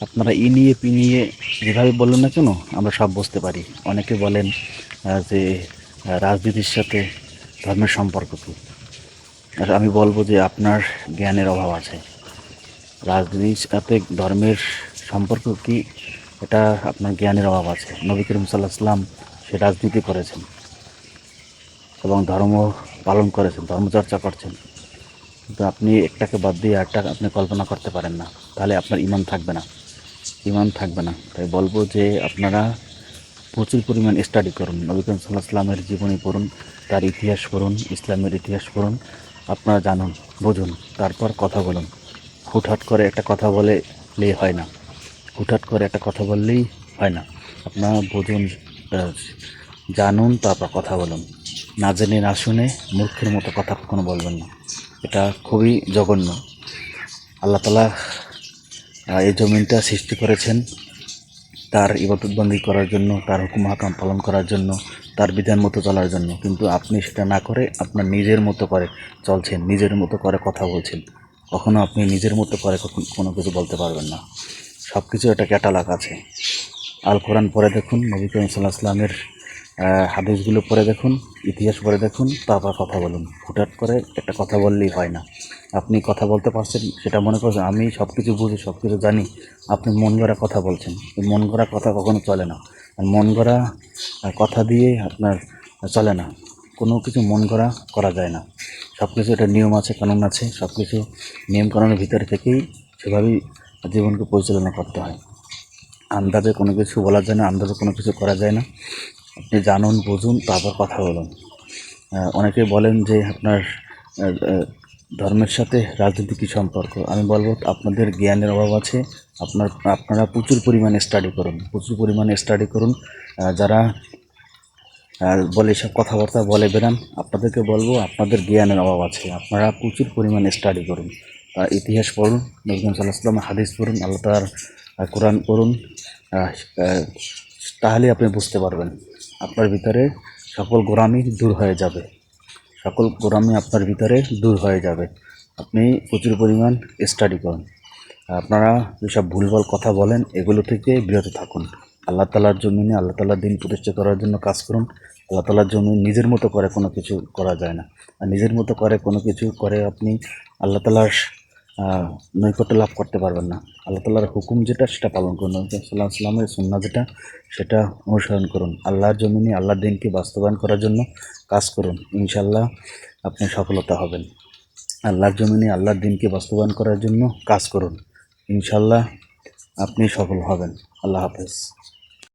আপনারা ই নিয়ে, পি নিয়ে যেভাবে বললেন না কেন, আমরা সব বুঝতে পারি। অনেকে বলেন যে রাজনীতির সাথে ধর্মের সম্পর্ক কী? আর আমি বলব যে, আপনার জ্ঞানের অভাব আছে। রাজনীতির সাথে ধর্মের সম্পর্ক কি? এটা আপনার জ্ঞানের অভাব আছে। নবী করিম সাল্লাহ সাল্লাম সে রাজনীতি করেছেন এবং ধর্ম পালন করেছেন ধর্মচর্চা করছেন। কিন্তু আপনি একটাকে বাদ দিয়ে আরটা আপনি কল্পনা করতে পারেন না। তাহলে আপনার ইমান থাকবে না। ইমান থাকবে না। তাই বলব যে আপনারা প্রচুর পরিমাণ স্টাডি করুন। নবী করিম সাল্লাহ সাল্লামের জীবনী পড়ুন, তার ইতিহাস পড়ুন, ইসলামের ইতিহাস পড়ুন, আপনারা জানুন, বুঝুন, তারপর কথা বলুন। হুটহাট করে একটা কথা বলেলেই হয় না। হুটহাট করে একটা কথা বললেই হয় না। আপনারা বুঝুন জানুন, তারপর কথা বলুন। না জেনে, না শুনে মূর্খের মতো কথা কখনো বলবেন না। এটা খুবই জঘন্য। আল্লাহ তালা এই জমিনটা সৃষ্টি করেছেন তার ইবাদতবন্দি করার জন্য, তার হুকুম হাকাম পালন করার জন্য, তার বিধান মতো চলার জন্য। কিন্তু আপনি সেটা না করে আপনার নিজের মতো করে চলছেন, নিজের মতো করে কথা বলছেন। কখনো আপনি নিজের মতো করে কখন কোনো কিছু বলতে পারবেন না। সব কিছু একটা ক্যাটালগ আছে। আল কোরআন পরে দেখুন, নবী করিম সাল্লাহ আসলামের হাদিসগুলো পরে দেখুন, ইতিহাস পরে দেখুন, তারপর কথা বলুন। হুটহাট করে একটা কথা বললেই হয় না। আপনি কথা বলতে পারছেন, সেটা মনে করছেন, আমি সব কিছু বুঝি সব কিছু জানি, আপনি মন গড়া কথা বলছেন। মন গড়া কথা কখনো চলে না। আর মন গড়া কথা দিয়ে আপনার চলে না। কোনো কিছু মন গড়া করা যায় না। সব কিছু একটা নিয়ম আছে, কানুন আছে সব কিছু নিয়ম কানুনের ভিতরে থেকেই সেভাবেই জীবনকে পরিচালনা করতে হয়। আন্দাজে কোনো কিছু বলা যায় না, আন্দাজে কোনো কিছু করা যায় না। আপনি জানুন, বুঝুন, তারপর কথা বলুন। অনেকে বলেন যে আপনার ধর্মের সাথে রাজনীতি কী সম্পর্ক? আমি বলব আপনাদের জ্ঞানের অভাব আছে। আপনার, আপনারা প্রচুর পরিমাণে স্টাডি করুন, প্রচুর পরিমাণে স্টাডি করুন। যারা বলে সব কথাবার্তা বলে বেরান আপনাদেরকে বলব আপনাদের জ্ঞানের অভাব আছে। আপনারা প্রচুর পরিমাণে স্টাডি করুন। ইতিহাস পড়ুন নজরুল সাল্লাহ সাল্লাম হাদিস পড়ুন, আল্লাহ তার কোরআন পড়ুন। তাহলে আপনি বুঝতে পারবেন। আপনার ভিতরে সকল গোরামি দূর হয়ে যাবে। সকল গোরামি আপনার ভিতরে দূর হয়ে যাবে। আপনি প্রচুর পরিমাণ স্টাডি করুন। আপনারা যেসব ভুলভাল কথা বলেন, এগুলো থেকে বিরত থাকুন। আল্লাহ তালার জমিনে, আল্লাহ তালার দিন প্রতিষ্ঠা করার জন্য কাজ করুন। আল্লাহ তালার জন্য নিজের মতো করে কোনো কিছু করা যায় না। আর নিজের মতো করে কোনো কিছু করে আপনি আল্লাহ তালার নৈকট্য লাভ করতে পারবেন না। আল্লাহ তালার হুকুম যেটা, সেটা পালন করুন। সাল্লাহ সাল্লামের সুন্না যেটা, সেটা অনুসরণ করুন। আল্লাহর জমিনে আল্লাহর দিনকে বাস্তবায়ন করার জন্য কাজ করুন। ইনশাল্লাহ আপনি সফলতা হবেন। আল্লাহর জমিনে আল্লাহর দিনকে বাস্তবায়ন করার জন্য কাজ করুন। ইনশাল্লাহ আপনি সফল হবেন। আল্লাহ হাফেজ।